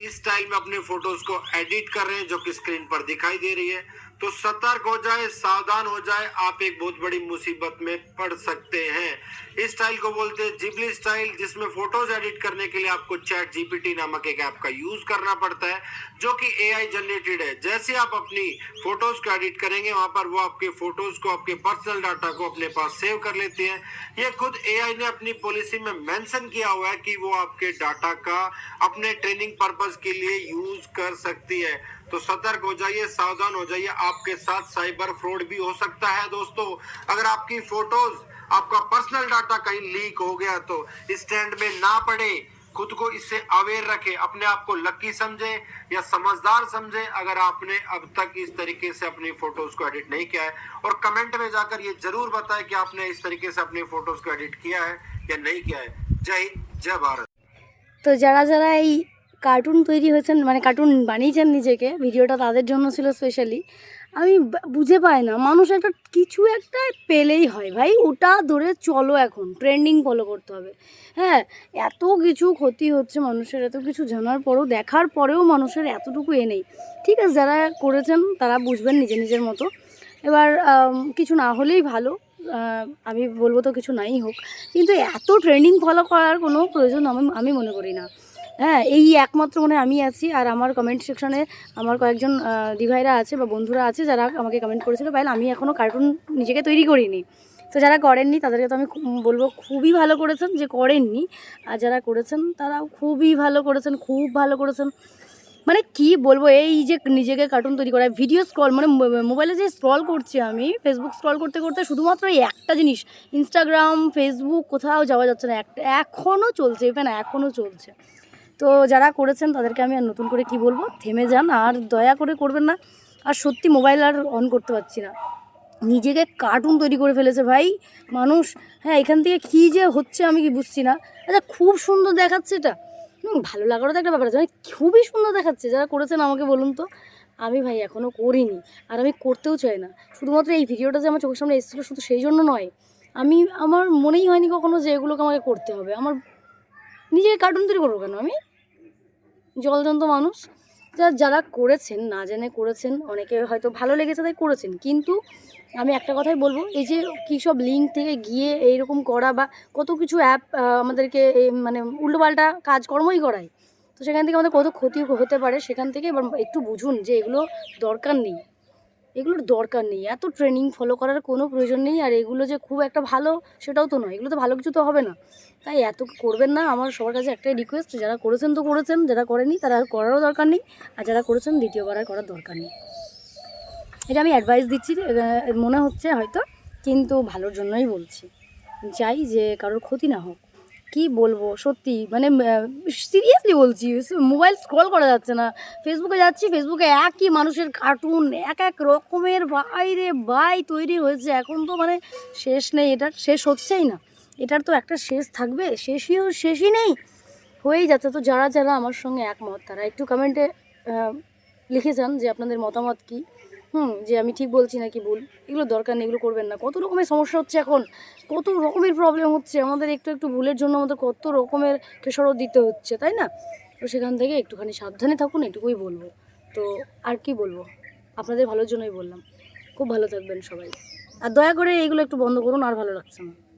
इस स्टाइल में अपने फ़ोटोज़ को एडिट कर रहे हैं, जो कि स्क्रीन पर दिखाई दे रही है। तो सतर्क हो जाए, सावधान हो जाए, आप एक बहुत बड़ी मुसीबत में पड़ सकते हैं। इस स्टाइल को बोलते हैं जिबली स्टाइल जिसमें फ़ोटोज़ एडिट करने के लिए आपको चैट जीपीटी नामक एक ऐप का यूज़ करना पड़ता है, जो कि एआई जनरेटेड है। जैसे आप अपनी फ़ोटोज़ को एडिट करेंगे, वहाँ पर वो आपके फ़ोटोज़ को, आपके पर्सनल डाटा को अपने पास सेव कर लेते हैं। ये खुद एआई ने अपनी पॉलिसी में मेंशन किया हुआ है कि वो आपके डाटा का अपने ट्रेनिंग पर्पज के लिए यूज़ कर सकती है। तो सतर्क हो जाइए, सावधान हो जाइए आपके साथ साइबर फ्रॉड भी हो सकता है दोस्तों अगर आपकी फोटोज आपका पर्सनल डाटा कहीं लीक हो गया तो स्टैंड में ना पड़े खुद को इससे अवेयर रखें अपने आप को लकी समझे या समझदार समझे अगर आपने अब तक इस तरीके से अपनी फोटोज को एडिट नहीं किया है और कमेंट में जाकर ये जरूर बताएं कि आपने इस तरीके से अपनी फोटोज को एडिट किया है या नहीं किया है जय हिंद जय भारत তো যারা যারা এই কার্টুন তৈরি হয়েছেন মানে কার্টুন বানিয়েছেন নিজেকে ভিডিওটা তাদের জন্য ছিল স্পেশালি আমি বুঝে পাই না। মানুষ একটা কিছু একটা পেলেই হয়। ভাই, ওটা ধরে চলো এখন। ট্রেন্ডিং ফলো করতে হবে। হ্যাঁ এত কিছু ক্ষতি হচ্ছে মানুষের, এত কিছু জানার পরেও, দেখার পরেও মানুষের এতটুকু এ নেই। ঠিক আছে, যারা করেছেন, তারা বুঝবেন নিজে নিজের মতো। এবার কিছু না হলেই ভালো। আমি বলব তো কিছু নাই হোক। কিন্তু এত ট্রেন্ডিং ফলো করার কোনো প্রয়োজন আমি আমি মনে করি না। হ্যাঁ এই একমাত্র মনে আমি আছি আর আমার কমেন্ট সেকশনে আমার কয়েকজন দিভাইরা আছে বা বন্ধুরা আছে যারা আমাকে কমেন্ট করেছিল। ভাই আমি এখনও কার্টুন নিজেকে তৈরি করিনি। তো যারা করেননি, তাদেরকে তো আমি বলব খুবই ভালো করেছেন যে করেননি। আর যারা করেছেন, তারাও খুবই ভালো করেছেন, খুব ভালো করেছেন। মানে কি বলব, এই যে নিজেকে কার্টুন তৈরি করা ভিডিও স্ক্রল মানে মোবাইলে যে স্ক্রল করছি আমি ফেসবুক স্ক্রল করতে করতে শুধুমাত্র এই একটা জিনিস ইনস্টাগ্রাম ফেসবুক কোথাও যাওয়া যাচ্ছে না। একটা এখনও চলছে ইভেন এখনও চলছে। তো যারা করেছেন তাদেরকে আমি আর নতুন করে কি বলব? থেমে যান, আর দয়া করে করবেন না। আর সত্যি মোবাইল আর অন করতে পারছি না। নিজেকে কার্টুন তৈরি করে ফেলেছে ভাই। মানুষ হ্যাঁ এখান থেকে কী যে হচ্ছে আমি কি বুঝছি না। আচ্ছা খুব সুন্দর দেখাচ্ছে এটা। ভালো লাগারও তো একটা ব্যাপার আছে। মানে খুবই সুন্দর দেখাচ্ছে। যারা করেছেন আমাকে বলুন তো। আমি ভাই এখনও করিনি। আর আমি করতেও চাই না। শুধুমাত্র এই ভিডিওটা যে আমার চোখের সামনে এসেছিল শুধু সেই জন্য নয়। আমি, আমার মনেই হয়নি কখনো যে এগুলোকে আমাকে করতে হবে। আমার নিজেকে কার্টুন তৈরি করব কেন আমি? জলজন্ত মানুষ। যা, যারা করেছেন, না জেনে করেছেন, অনেকে হয়তো ভালো লেগেছে তাই করেছেন। কিন্তু আমি একটা কথাই বলব, এই যে কী সব লিঙ্ক থেকে গিয়ে এইরকম করা বা কত কিছু অ্যাপ আমাদেরকে মানে উল্টোপাল্টা কাজকর্মই করায়। তো সেখান থেকে আমাদের কত ক্ষতি হতে পারে, সেখান থেকে এবার একটু বুঝুন যে এগুলো দরকার নেই। এগুলোর দরকার নেই। এত ট্রেনিং ফলো করার কোনো প্রয়োজন নেই, আর এগুলো যে খুব একটা ভালো, সেটাও তো নয়। এগুলো তো ভালো কিছু তো হবে না। তাই এত করবেন না, আমার সবার কাছে একটাই রিকোয়েস্ট যারা করেছেন তো করেছেন, যারা করেনি তারা করারও দরকার নেই, আর যারা করেছেন দ্বিতীয়বার আর করার দরকার নেই। এটা আমি অ্যাডভাইস দিচ্ছি মনে হচ্ছে হয়তো, কিন্তু ভালোর জন্যই বলছি। চাই যে কারোর ক্ষতি না হোক। কি বলব? সত্যি মানে সিরিয়াসলি বলছি মোবাইল স্ক্রল করা যাচ্ছে না। ফেসবুকে যাচ্ছি ফেসবুকে একই মানুষের কার্টুন এক এক রকমের বাইরে বাই তৈরি হয়েছে। এখন তো মানে শেষ নেই এটার শেষ হচ্ছেই না। এটার তো একটা শেষ থাকবে শেষই শেষই নেই। হয়েই যাচ্ছে। তো যারা যারা আমার সঙ্গে একমত, তারা একটু কমেন্টে লিখে যান যে আপনাদের মতামত কি। হুম, যে আমি ঠিক বলছি নাকি ভুল? এগুলো দরকার নেই, এগুলো করবেন না। কত রকমের সমস্যা হচ্ছে এখন? কত রকমের প্রবলেম হচ্ছে? আমাদের একটু একটু ভুলের জন্য আমাদের কত রকমের খেসরত দিতে হচ্ছে, তাই না? তো সেখান থেকে একটুখানি সাবধানে থাকুন, এটুকুই বলব। তো আর কি বলব? আপনাদের ভালোর জন্যই বললাম। খুব ভালো থাকবেন সবাই। আর দয়া করে এইগুলো একটু বন্ধ করুন, আর ভালো লাগছে না।